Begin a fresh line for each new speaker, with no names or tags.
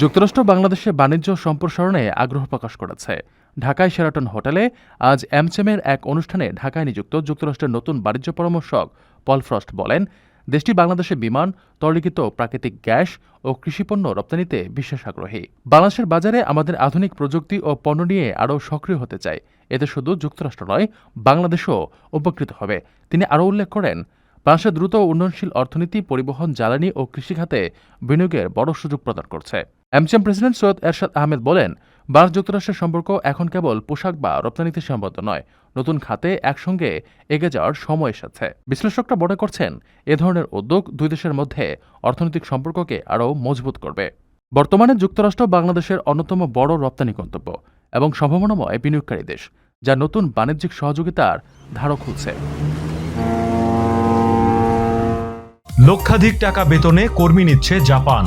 যুক্তরাষ্ট্র বাংলাদেশে বাণিজ্য সম্প্রসারণে আগ্রহ প্রকাশ করেছে। ঢাকায় শেরাটন হোটেলে আজ অ্যামচেমের এক অনুষ্ঠানে ঢাকায় নিযুক্ত যুক্তরাষ্ট্রের নতুন বাণিজ্য পরামর্শক পল ফ্রস্ট বলেন, দেশটি বাংলাদেশে বিমান, তরলিখিত প্রাকৃতিক গ্যাস ও কৃষিপণ্য রপ্তানিতে বিশেষ আগ্রহী। বাংলাদেশের বাজারে আমাদের আধুনিক প্রযুক্তি ও পণ্য নিয়ে আরও সক্রিয় হতে চাই। এতে শুধু যুক্তরাষ্ট্র নয়, বাংলাদেশও উপকৃত হবে। তিনি আরও উল্লেখ করেন বাংলাদেশের দ্রুত উন্নয়নশীল অর্থনীতি, পরিবহন, জ্বালানি ও কৃষিখাতে বিনিয়োগের বড় সুযোগ প্রদান করছে। অ্যামচাম প্রেসিডেন্ট সৈয়দ এরশাদ আহমেদ বলেন ভারত যুক্তরাষ্ট্রের সম্পর্ক এখন কেবল পোশাক বা রপ্তানিতে সীমাবদ্ধ নয়, নতুন খাতে একসঙ্গে এগিয়ে যাওয়ার সময় এসেছে। বিশ্লেষকরা মনে করছেন, এ ধরনের উদ্যোগ দুই দেশের মধ্যে অর্থনৈতিক সম্পর্ককে আরও মজবুত করবে। বর্তমানে যুক্তরাষ্ট্র বাংলাদেশের অন্যতম বড় রপ্তানি গন্তব্য এবং সম্ভাবনাময় বিনিয়োগকারী দেশ, যা নতুন বাণিজ্যিক সহযোগিতার ধারক খুলছে।
লক্ষাধিক টাকা বেতনে কর্মী নিচ্ছে জাপান।